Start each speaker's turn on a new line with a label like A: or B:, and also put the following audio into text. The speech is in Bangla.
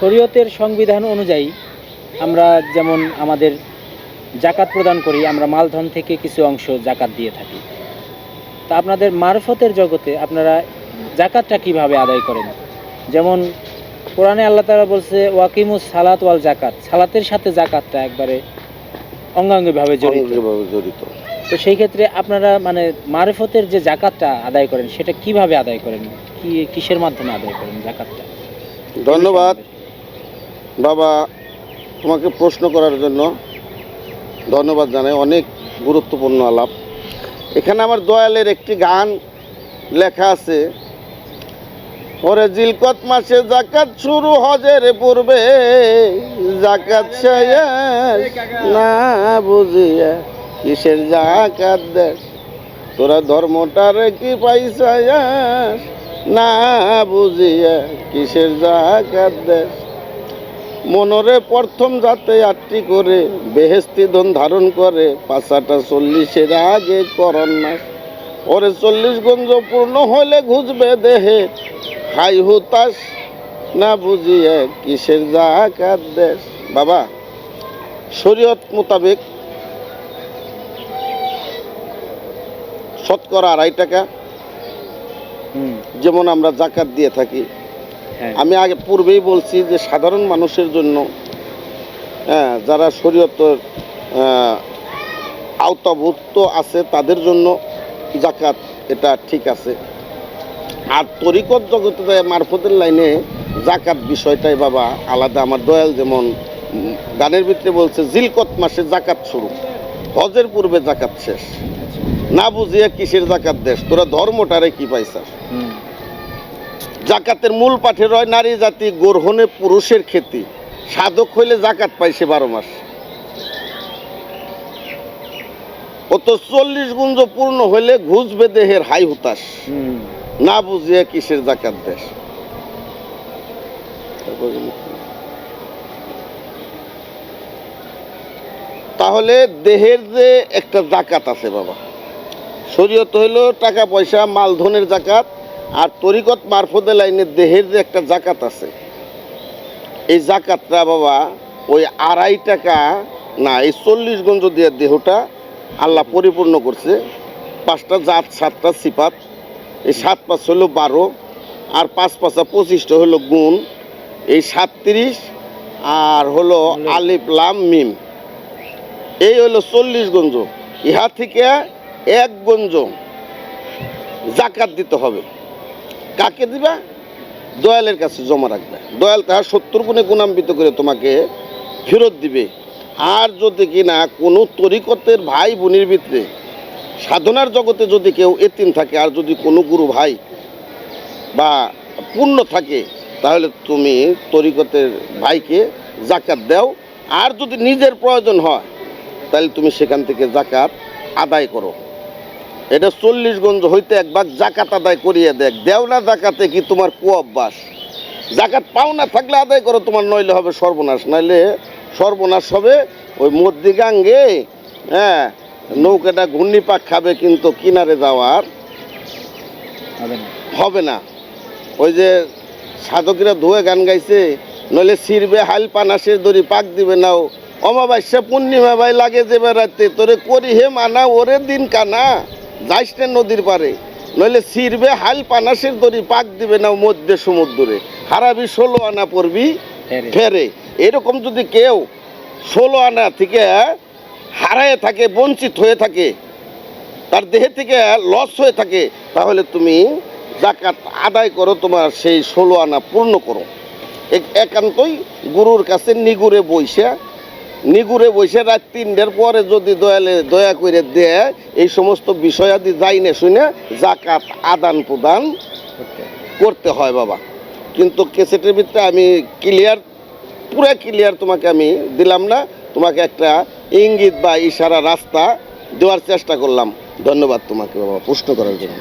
A: শরীয়তের সংবিধান অনুযায়ী আমরা যেমন আমাদের জাকাত প্রদান করি আমরা মালধন থেকে কিছু অংশ জাকাত দিয়ে থাকি। তা আপনাদের মারফতের জগতে আপনারা জাকাতটা কীভাবে আদায় করেন? যেমন কোরআনে আল্লাহ তাআলা বলছে ওয়াকিমুস সালাত ওয়াল জাকাত। সালাতের সাথে জাকাতটা একবারে অঙ্গাঙ্গিভাবে জড়িত।
B: জড়িত।
A: তো সেই ক্ষেত্রে আপনারা মানে মারফতের যে জাকাতটা আদায় করেন সেটা কীভাবে আদায় করেন? কি কিসের মাধ্যমে আদায় করেন জাকাতটা?
B: ধন্যবাদ। বাবা তোমাকে প্রশ্ন করার জন্য ধন্যবাদ জানাই, অনেক গুরুত্বপূর্ণ আলাপ। এখানে আমার দয়ালের একটি গান লেখা আছে, ওরে জিলকত মাসে জাকাত শুরু হজের পূর্বে, জাকাত না বুঝিয়া কিসের জাকাত দেশ তোরা ধর্মটার কি পাইছায়াস না বুঝিয়া কিসের জাকাত দেশ মনরে প্রথম যাতে আটটি করে বেহেস্তি ধন ধারণ করে পাঁচাটা চল্লিশের আগে করন না ওরে চল্লিশ গঞ্জ পূর্ণ হলে ঘুষবে দেহে। হাই হুতাস না বুঝিয়ে কিসের জাকাত দেশ। বাবা শরীয়ত মোতাবেক শতকরা আড়াই টাকা। যেমন আমরা জাকাত দিয়ে থাকি। আমি আগে পূর্বেই বলছি যে সাধারণ মানুষের জন্য হ্যাঁ, যারা শরীয়তের আওতাভুক্ত আছে তাদের জন্য জাকাত এটা ঠিক আছে। আর তরিকত জগতে মারফতের লাইনে জাকাত বিষয়টাই বাবা আলাদা। আমার দয়াল যেমন গানের ভিতরে বলছে জিলকত মাসে জাকাত শুরু হজের পূর্বে জাকাত শেষ। না বুঝিয়া কিসের জাকাত দেশ? তোরা ধর্মটারে কি পাইছাস? জাকাতের মূল পাঠের হয় নারী জাতি গ্রহণে পুরুষের ক্ষতি। সাধক হইলে জাকাত পাইছে বারো মাস। অত চল্লিশ গুঞ্জ পূর্ণ হইলে ঘুষবে দেহের হাই হুতাস না বুঝিয়ে কিসের জাকাত দেশ? তাহলে দেহের যে একটা জাকাত আছে বাবা শরীয়ত হইল টাকা পয়সা মালধনের জাকাত আর তরিকত মারফতে লাইনে দেহের যে একটা জাকাত আছে এই জাকাতটা বাবা ওই আড়াই টাকা না এই চল্লিশ গঞ্জ দিয়ে দেহটা আল্লাহ পরিপূর্ণ করছে পাঁচটা জাত সাতটা সিপাত এই সাত পাঁচ হলো বারো আর পাঁচ পাঁচা পঁচিশটা হলো গুণ এই সাতত্রিশ আর হলো আলিফ লাম মিম। এই হলো চল্লিশ গঞ্জ ইহা থেকে এক গঞ্জ জাকাত দিতে হবে। কাকে দিবা? দয়ালের কাছে জমা রাখবে। দয়াল তাহার সত্তর গুণে গুণাম্বিত করে তোমাকে ফেরত দিবে। আর যদি কিনা কোনো তরিকতের ভাই বোনের ভিতরে সাধনার জগতে যদি কেউ এতিম থাকে, আর যদি কোনো গুরু ভাই বা পূর্ণ থাকে, তাহলে তুমি তরিকতের ভাইকে জাকাত দাও। আর যদি নিজের প্রয়োজন হয়, তাহলে তুমি সেখান থেকে জাকাত আদায় করো। এটা চল্লিশ গঞ্জ হইতে একবার জাকাত আদায় করিয়ে দেখ। দেও না জাকাতে কি তোমার কু অভ্যাস জাকাত পাও না থাকলে আদায় করো তোমার নইলে হবে সর্বনাশ। নইলে সর্বনাশ হবে ওই মধ্যিগাঙ্গে হ্যাঁ নৌকাটা ঘূর্ণিপাক খাবে কিন্তু কিনারে যাওয়ার
A: হবে না।
B: ওই যে সাধকেরা ধুয়ে গান গাইছে নইলে সিরবে হাল পানাসের দড়ি পাক দিবে নাও অমাবাস্যা পূর্ণিমা ভাই লাগে যে বেড়াতে তোরে করি হে মানা ওরে দিন কানা। যাইস না নদীর পারে নইলে সিরবে হাল পানাসের দড়ি পাক দিবে না মধ্যে সমুদ্রে। হারাবি ষোলো আনা পড়বি
A: ফেরে।
B: এরকম যদি কেউ ষোলো আনা থেকে হারায় থাকে বঞ্চিত হয়ে থাকে তার দেহে থেকে লস হয়ে থাকে তাহলে তুমি জাকাত আদায় করো তোমার সেই ষোলো আনা পূর্ণ করো। এক- একান্তই গুরুর কাছে নিগুরে বইসা নিগুরে বসে রাত তিনটের পরে যদি দয়ালে দয়া করে দেয় এই সমস্ত বিষয়াদি যাই না শুনে জাকাত আদান প্রদান
A: করতে
B: করতে হয় বাবা। কিন্তু কেসেটের ভিতরে আমি ক্লিয়ার পুরো ক্লিয়ার তোমাকে আমি দিলাম না তোমাকে একটা ইঙ্গিত বা ইশারা রাস্তা দেওয়ার চেষ্টা করলাম। ধন্যবাদ তোমাকে বাবা প্রশ্ন করার জন্য।